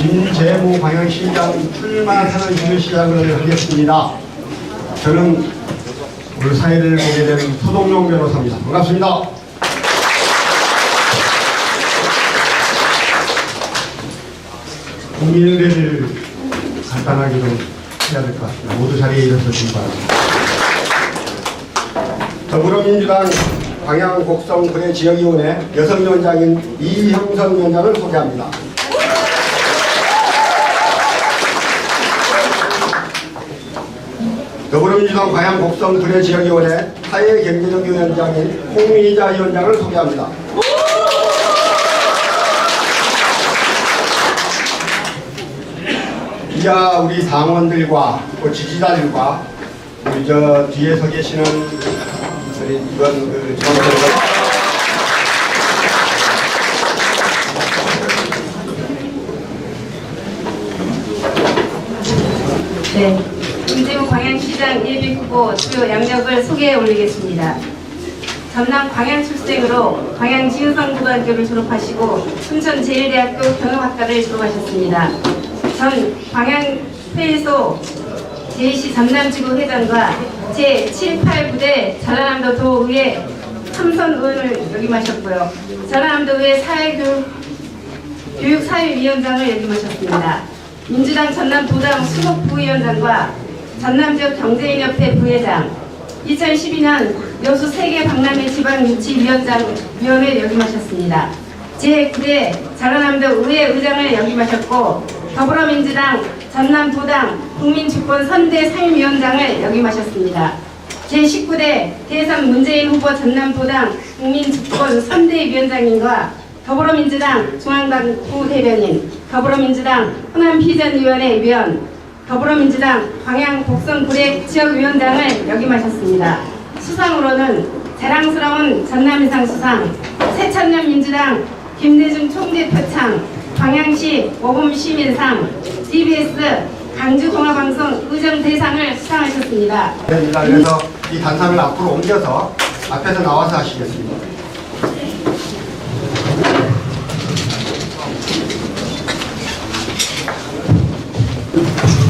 김재무 광양시장 출마 선언식을 시작을 하겠습니다. 저는 우리 사회를 보게 된 서동용 변호사입니다. 반갑습니다. 국민의례를 간단하게 좀 해야 될 것 같습니다. 모두 자리에 일어서시기 바랍니다. 더불어민주당 광양 곡성 구례 지역위원회 여성위원장인 이형선 위원장을 소개합니다. 더불어민주당 광양 곡성 구례 지역위원회 사회 경제적 위원장인 홍미자 위원장을 소개합니다. 이하 우리 당원들과 또 지지자들과 우리 저 뒤에 서 계시는 우리 이번 그 지원자들 네, 김재우 광양시장 예비후보 주요 양력을 소개해 올리겠습니다. 전남 광양 출생으로 광양 지은성고등학교를 졸업하시고 순천 제일대학교 경영학과를 졸업하셨습니다. 전 광양 회의소 제2시 전남지구 회장과 제7, 8부대 전라남도 도의회 삼선 의원을 역임하셨고요. 전라남도의회 사회교육 교육사회위원장을 역임하셨습니다. 민주당 전남 도당 수목 부위원장과 전남지역 경제인협회 부회장, 2012년 여수 세계 박람회 지방 유치위원장 위원을 역임하셨습니다. 제9대 전라남도 의회 의장을 역임하셨고 더불어민주당 전남도당 국민주권 선대 상임위원장을 역임하셨습니다. 제19대 대선 문재인 후보 전남도당 국민주권 선대위원장님과 더불어민주당 중앙당 부대변인, 더불어민주당 호남비전위원회 위원, 더불어민주당 광양 복선 구례 지역위원장을 역임하셨습니다. 수상으로는 자랑스러운 전남이상 수상, 새천년 민주당 김대중 총재 표창, 광양시 모범시민상, TBS 강주동아방송 의정대상을 수상하셨습니다. 됩니다. 그래서 이 단상을 앞으로 옮겨서 앞에서 나와서 하시겠습니다.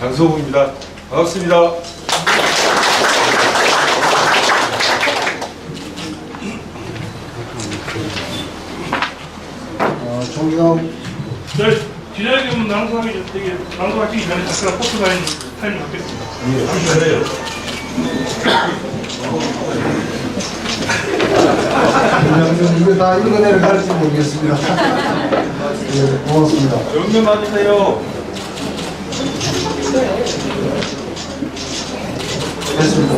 장성우입니다. 반갑습니다. 어, 존경 저 기자회견 낭송하기 되게 낭송하기 전에 잠깐 포토 타임 타임 갖겠습니다. 그냥 이거 다 읽어내려 갈지 모르겠습니다. 예, 고맙습니다. 영면 맞으세요. 됐습니다.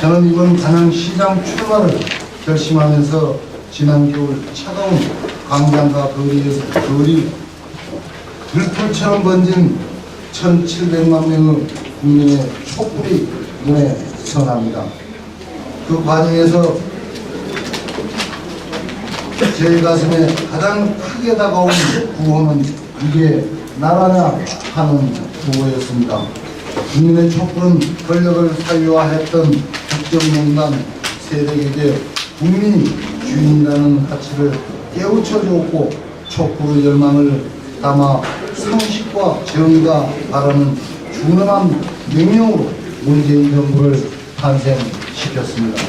저는 이번 관양시장 출마를 결심하면서 지난 겨울 차가운 광장과 거리에서 거리 들불처럼 번진 1,700만 명의 국민의 촛불이 눈에 선합니다. 그 과정에서 제 가슴에 가장 크게 다가온 구호는 이게 나라냐 하는 구호였습니다. 국민의 촛불은 권력을 사유화했던 국정농단 세력에게 국민이 주인이라는 가치를 깨우쳐 주었고 촛불의 열망을 담아 상식과 정의가 바라는 준엄한 명령으로 문재인 정부를 탄생시켰습니다.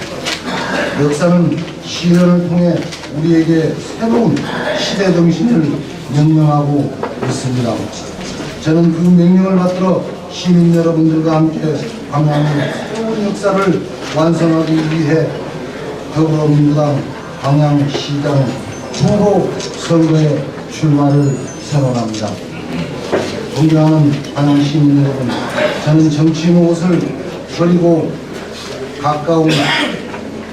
역사는 시련을 통해 우리에게 새로운 시대 정신을 명령하고 있습니다. 저는 그 명령을 받들어 시민 여러분들과 함께 광양의 새로운 역사를 완성하기 위해 더불어민주당 광양시장 후보 선거에 출마를 선언합니다. 존경하는 광양 시민 여러분, 저는 정치인 옷을 버리고 가까운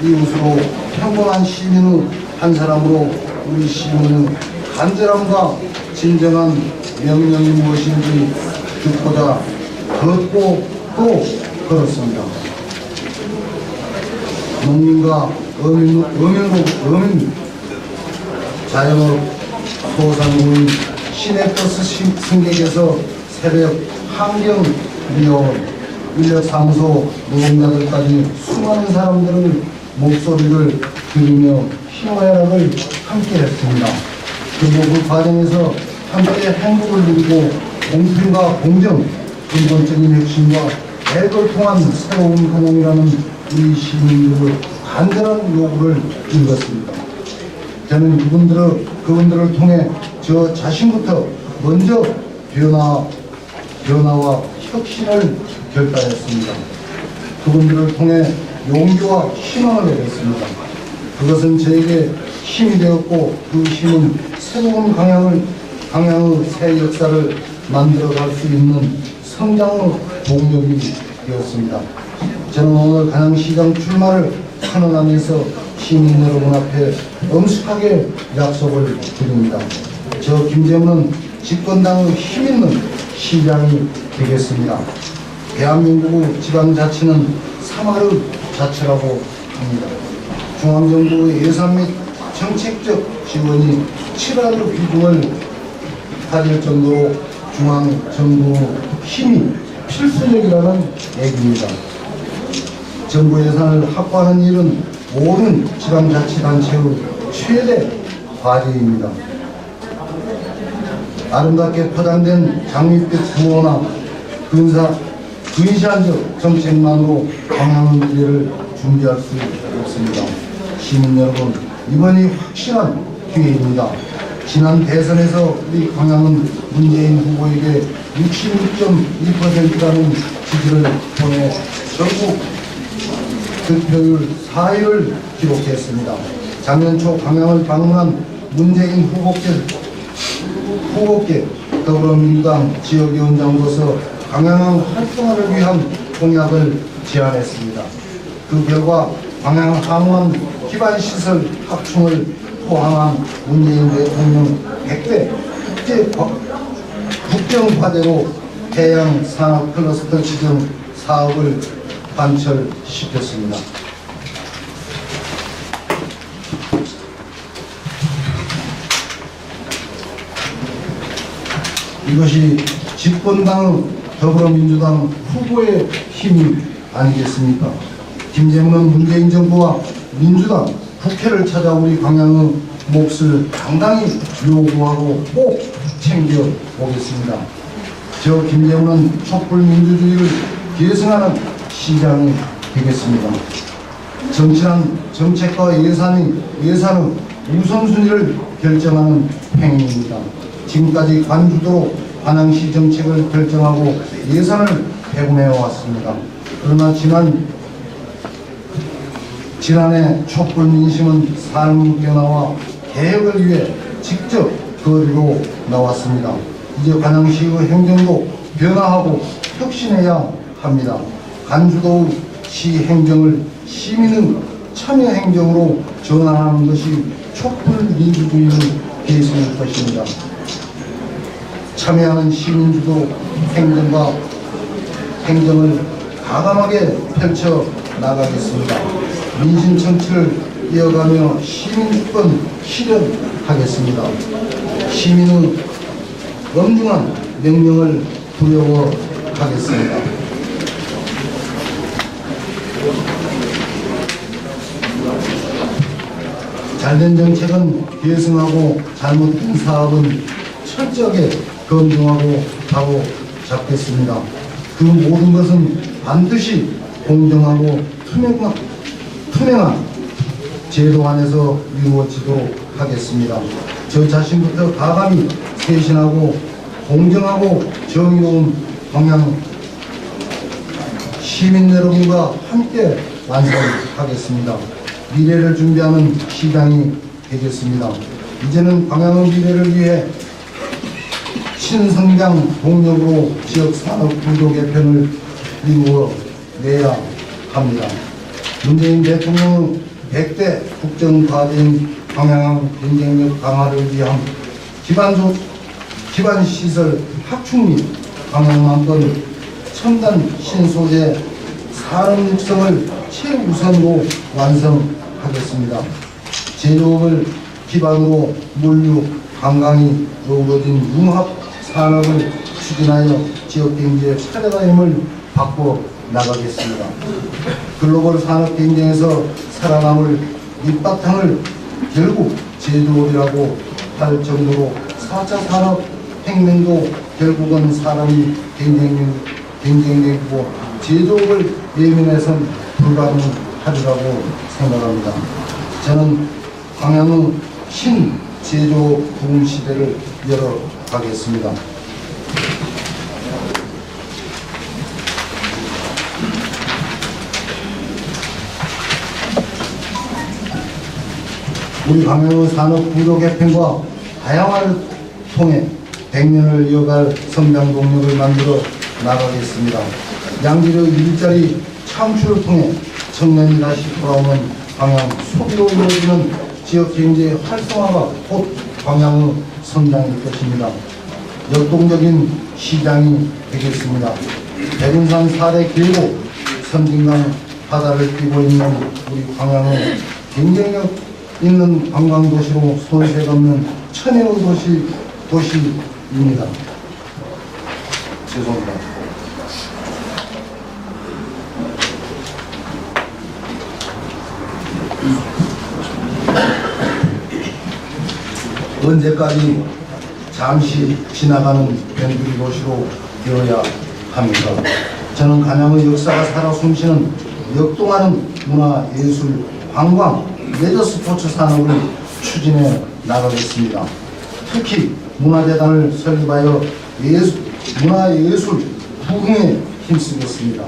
이웃으로 평범한 시민의 한 사람으로 우리 시민의 간절함과 진정한 명령이 무엇인지 듣고자 걷고 또 걸었습니다. 농민과 어민, 어민으로, 어민, 자영업, 소상공인, 시내버스 신- 승객에서 새벽 환경 위원, 인력사무소 노동자들까지 수많은 사람들의 목소리를 들으며 희노애락을 함께 했습니다. 그리고 그 과정에서 함께 행복을 누리고 공평과 공정, 근본적인 핵심과 대를 통한 새로운 한영이라는 우리 시민들의 간절한 요구를 읽었습니다. 저는 그분들을, 그분들을 통해 저 자신부터 먼저 변화, 변화와 혁신을 결단했습니다. 그분들을 통해 용기와 희망을 얻었습니다. 그것은 저에게 힘이 되었고 그 힘은 새로운 방향을, 방향의 새 역사를 만들어갈 수 있는 성장의 동력이 되었습니다. 저는 오늘 간양시장 출마를 선언하면서 시민 여러분 앞에 엄숙하게 약속을 드립니다. 저 김재문은 집권당의 힘있는 시장이 되겠습니다. 대한민국 지방자치는 3할의 자치라고 합니다. 중앙정부의 예산 및 정책적 지원이 7할의 비중을 가질 정도로 중앙정부 힘이 필수적이라는 얘기입니다. 정부 예산을 확보하는 일은 모든 지방자치단체의 최대 과제입니다. 아름답게 포장된 장밋빛 구호나 근사, 근시안적 정책만으로 미래를 준비할 수 없습니다. 시민 여러분, 이번이 확실한 기회입니다. 지난 대선에서 우리 광양은 문재인 후보에게 66.2%라는 지지를 통해 전국 득표율 4위를 기록했습니다. 작년 초 광양을 방문한 문재인 후보께 후보께 더불어민주당 지역위원장으로서 광양항 활성화를 위한 공약을 제안했습니다. 그 결과 광양 항원 기반시설 확충을 포함한 문재인 대통령 100대 국제 과- 국정과제로 해양 산업 클러스터 지정 사업을 관철시켰습니다. 이것이 집권당 더불어민주당 후보의 힘이 아니겠습니까? 김재문은 문재인 정부와 민주당 국회를 찾아 우리 광양의 몫을 당당히 요구하고 꼭 챙겨 보겠습니다. 저 김재문은 촛불 민주주의를 계승하는 시장이 되겠습니다. 정치란 정책과 예산이 예산은 우선순위를 결정하는 행위입니다. 지금까지 관주도로 관양시 정책을 결정하고 예산을 배분해 왔습니다. 그러나 지난 지난해 촛불 민심은 삶 변화와 개혁을 위해 직접 거리로 나왔습니다. 이제 관양시의 행정도 변화하고 혁신해야 합니다. 간주도 시 행정을 시민의 참여 행정으로 전환하는 것이 촛불 민주주의의 계승일 것입니다. 참여하는 시민주도 행정과 행정을 과감하게 펼쳐 나가겠습니다. 민심 청취를 이어가며 시민주권 실현하겠습니다. 시민의 엄중한 명령을 두려워하겠습니다. 잘된 정책은 계승하고 잘못된 사업은 철저하게 검증하고 바로 잡겠습니다. 그 모든 것은 반드시 공정하고 투명한, 투명한 제도 안에서 이루어지도록 하겠습니다. 저 자신부터 가감히 쇄신하고 공정하고 정의로운 방향 시민 여러분과 함께 완성하겠습니다. 미래를 준비하는 시장이 되겠습니다. 이제는 방향의 미래를 위해 신성장 동력으로 지역 산업 구조 개편을 이루어 내야 합니다. 문재인 대통령의 100대 국정과제인 방향 경쟁력 강화를 위한 기반조, 기반시설 확충 및 방향만권 첨단 신소재 산업 육성을 최우선으로 완성하겠습니다. 제조업을 기반으로 물류, 관광이 어우러진 융합 산업을 추진하여 지역 경제의 패러다임을 바꿔 나가겠습니다. 글로벌 산업 경쟁에서 살아남을 밑바탕을 결국 제조업이라고 할 정도로 4차 산업 혁명도 결국은 사람이 경쟁력, 경쟁력이고 제조업을 예민해선 불가능하리라고 생각합니다. 저는 광양의 신제조 부흥 시대를 열어가겠습니다. 우리 광양의 산업 구조 개편과 다양화를 통해 100년을 이어갈 성장 동력을 만들어 나가겠습니다. 양질의 일자리 창출을 통해 청년이 다시 돌아오는 광양 소비로 이루어지는 지역 경제의 활성화가 곧 광양의 성장일 것입니다. 역동적인 시장이 되겠습니다. 백운산 4대 길고 선진강 바다를 끼고 있는 우리 광양은 경쟁력 있는 관광도시로 손색 없는 천혜의 도시, 도시입니다. 죄송합니다. 언제까지 잠시 지나가는 변두리 도시로 되어야 합니까? 저는 간양의 역사가 살아 숨쉬는 역동하는 문화, 예술, 관광, 레저 스포츠 산업을 추진해 나가겠습니다. 특히 문화재단을 설립하여 예술, 문화예술 부흥에 힘쓰겠습니다.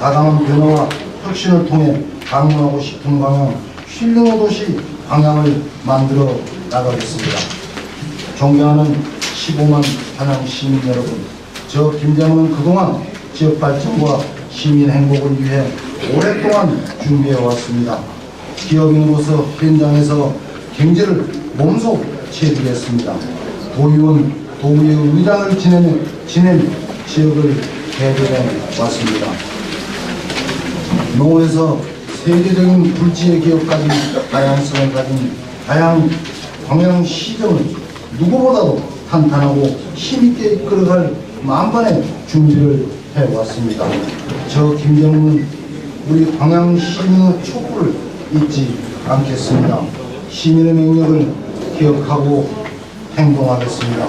가당한 변화와 혁신을 통해 방문하고 싶은 광양, 힐링의 도시 광양을 만들어 나가겠습니다. 존경하는 15만 한양 시민 여러분, 저 김재문은 그동안 지역 발전과 시민 행복을 위해 오랫동안 준비해 왔습니다. 기업인으로서 현장에서 경제를 몸소 채우겠습니다. 도의원, 도의회 의장을 지내는, 지낸 지역을 대변해 왔습니다. 농업에서 세계적인 불지의 기업까지 다양성을 가진 다양 광양 시정을 누구보다도 탄탄하고 힘있게 이끌어갈 만반의 준비를 해왔습니다. 저 김정은 우리 광양 시민의 촉구를 잊지 않겠습니다. 시민의 명령을 기억하고 행동하겠습니다.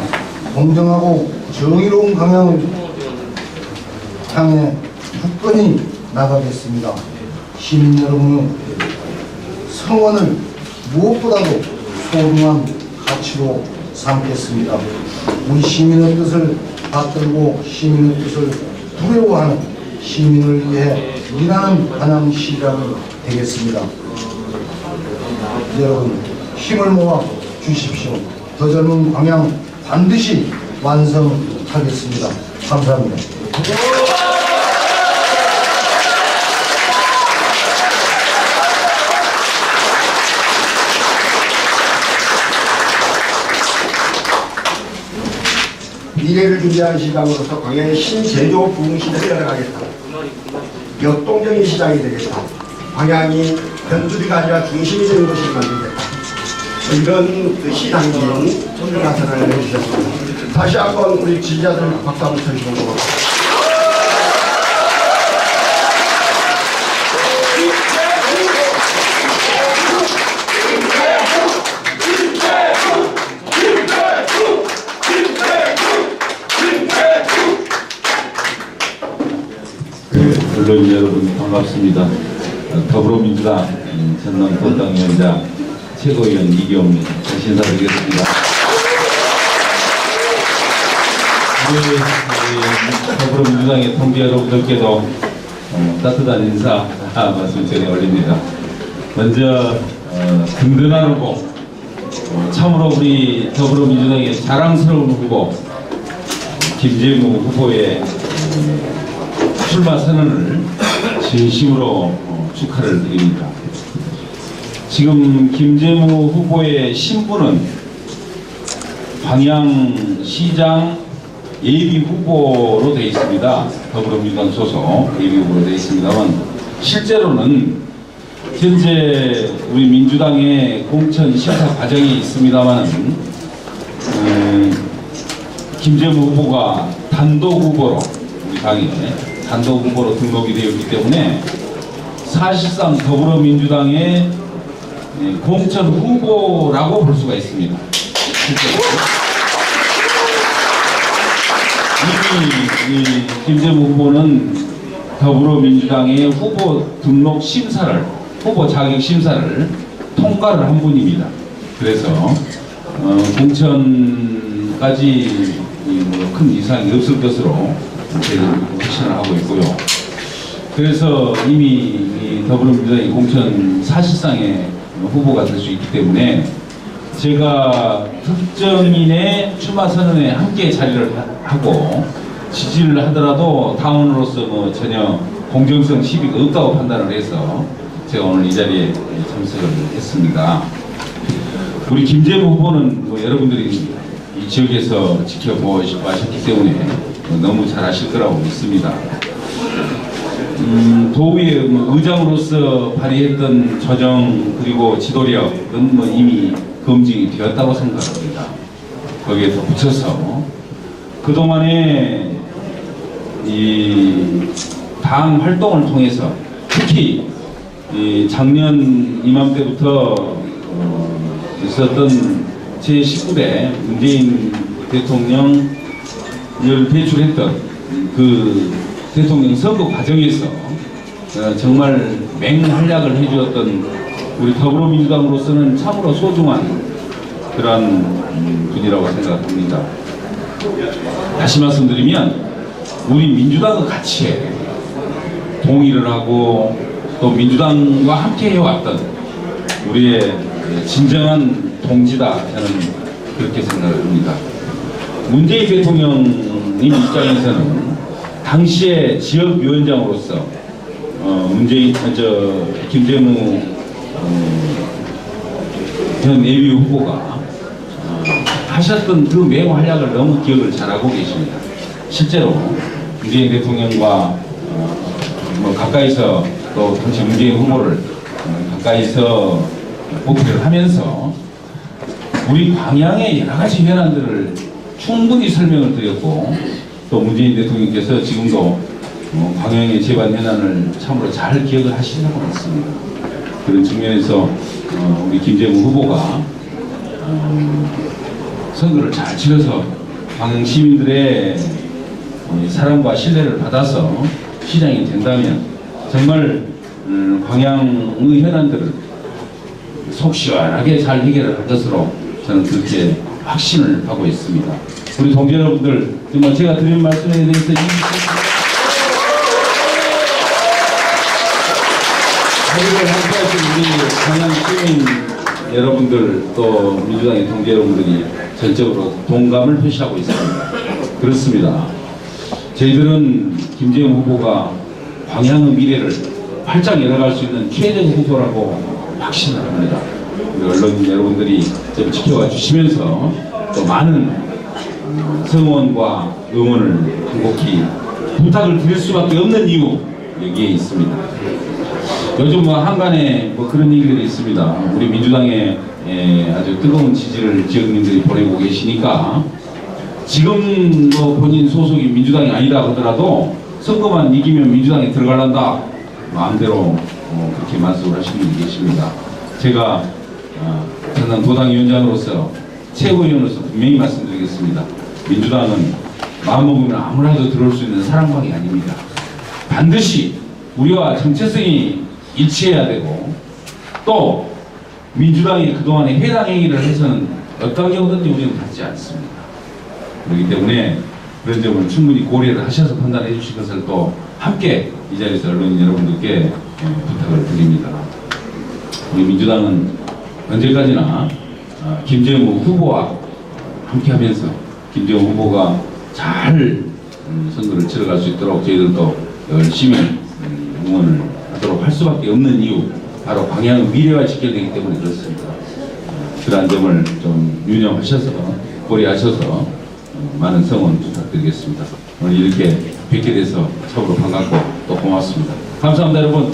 공정하고 정의로운 광양을 향해 굳건히 나가겠습니다. 시민 여러분의 성원을 무엇보다도 소중한 가치로 삼겠습니다. 우리 시민의 뜻을 받들고 시민의 뜻을 두려워하는 시민을 위해 일하는 반양 시장이 되겠습니다. 여러분 힘을 모아 주십시오. 더 젊은 광양 반드시 완성하겠습니다. 감사합니다. 미래를 준비하는 시장으로서 광양의 신제조 부흥 시대를 열어가겠다. 역동적인 시장이 되겠다. 광양이 변두리가 아니라 중심이 되는 도시를 만들겠다. 이런 그 시당진 나타나를 해주셨습니다. 다시 한번 우리 지지자들 박수 한번 쳐주시고 언론 여러분 반갑습니다. 어, 더불어민주당 음, 전남 도당위원장 최고위원 이기호입니다. 인사드리겠습니다. 우리, 더불어민주당의 동지 여러분들께도 어, 따뜻한 인사 아, 말씀 전해 올립니다. 먼저 어, 든든하고 어, 참으로 우리 더불어민주당의 자랑스러운 후보 김재무 후보의 출마 선언을 진심으로 어, 축하를 드립니다. 지금 김재무 후보의 신분은 광양시장 예비 후보로 되어 있습니다. 더불어민주당 소속 예비 후보로 되어 있습니다만 실제로는 현재 우리 민주당의 공천 심사 과정이 있습니다만 음, 김재무 후보가 단독 후보로 우리 당에 단독 후보로 등록이 되었기 때문에 사실상 더불어민주당의 예, 공천 후보라고 볼 수가 있습니다. 이미 이 김재무 후보는 더불어민주당의 후보 등록 심사를 후보 자격 심사를 통과를 한 분입니다. 그래서 어, 공천까지 뭐 큰 이상이 없을 것으로 저희는 확신을 하고 있고요. 그래서 이미 이 더불어민주당이 공천 사실상의 후보가 될 수 있기 때문에 제가 특정인의 출마 선언에 함께 자리를 하- 하고 지지를 하더라도 당원으로서 뭐 전혀 공정성 시비가 없다고 판단을 해서 제가 오늘 이 자리에 참석을 했습니다. 우리 김재무 후보는 뭐 여러분들이 이 지역에서 지켜보셨기 때문에 너무 잘 아실 거라고 믿습니다. 음, 도의회 뭐 의장으로서 발휘했던 저정 그리고 지도력은 뭐 이미 검증이 되었다고 생각합니다. 거기에 덧붙여서 그동안에 이 당 활동을 통해서 특히 이 작년 이맘때부터 어, 있었던 제19대 문재인 대통령을 배출했던 그 대통령 선거 과정에서 어, 정말 맹활약을 해주었던 우리 더불어민주당으로서는 참으로 소중한 그런 음, 분이라고 생각합니다. 다시 말씀드리면 우리 민주당과 같이 해. 동의를 하고 또 민주당과 함께 해왔던 우리의 진정한 동지다 저는 그렇게 생각합니다. 문재인 대통령님 입장에서는 당시에 지역 위원장으로서 어, 문재인 아, 저 김재무 어, 전 예비 후보가 어, 하셨던 그 맹활약을 너무 기억을 잘하고 계십니다. 실제로 문재인 대통령과 어, 뭐 가까이서 또 당시 문재인 후보를 어, 가까이서 목표를 하면서 우리 광양의 여러 가지 현안들을 충분히 설명을 드렸고 또 문재인 대통령께서 지금도 어, 광양의 재반 현안을 참으로 잘 기억을 하시려고 믿습니다. 그런 측면에서 어, 우리 김재무 후보가 어, 선거를 잘 치러서 광양 시민들의 어, 사랑과 신뢰를 받아서 시장이 된다면 정말 음, 광양의 현안들을 속 시원하게 잘 해결을 할 것으로 저는 그렇게 확신을 하고 있습니다. 우리 동지 여러분들 정말 제가 드린 말씀에 대해서 이 자리를 함께하신 우리 광양 시민 여러분들 또 민주당의 동지 여러분들이 전적으로 동감을 표시하고 있습니다. 그렇습니다. 저희들은 김재영 후보가 광양의 미래를 활짝 열어갈 수 있는 최적 후보라고 확신을 합니다. 언론 여러분들이 좀 지켜봐 주시면서 또 많은 성원과 응원을 한곡히 부탁을 드릴 수밖에 없는 이유 여기에 있습니다. 요즘 뭐 한간에 뭐 그런 얘기들이 있습니다. 우리 민주당에 예, 아주 뜨거운 지지를 지역민들이 보내고 계시니까 지금 뭐 본인 소속이 민주당이 아니다 하더라도 선거만 이기면 민주당에 들어갈란다 마음대로 어, 그렇게 말씀을 하시는 분이 계십니다. 제가 어, 전남 도당위원장으로서 최고위원으로서 분명히 말씀드리겠습니다. 민주당은 마음먹으면 아무나도 들어올 수 있는 사랑방이 아닙니다. 반드시 우리와 정체성이 일치해야 되고 또 민주당이 그동안에 해당 행위를 해서는 어떤 경우든지 우리는 받지 않습니다. 그렇기 때문에 그런 점을 충분히 고려를 하셔서 판단해 주실 것을 또 함께 이 자리에서 언론인 여러분들께 예, 부탁을 드립니다. 우리 민주당은 언제까지나 어, 김재무 후보와 함께 하면서 김재무 후보가 잘 음, 선거를 치러갈 수 있도록 저희들도 열심히 음, 응원을 하도록 할 수밖에 없는 이유 바로 방향은 미래와 직결되기 때문에 그렇습니다. 어, 그러한 점을 좀 유념하셔서 고려하셔서 어, 많은 성원 부탁드리겠습니다. 오늘 이렇게 뵙게 돼서 참으로 반갑고 또 고맙습니다. 감사합니다, 여러분.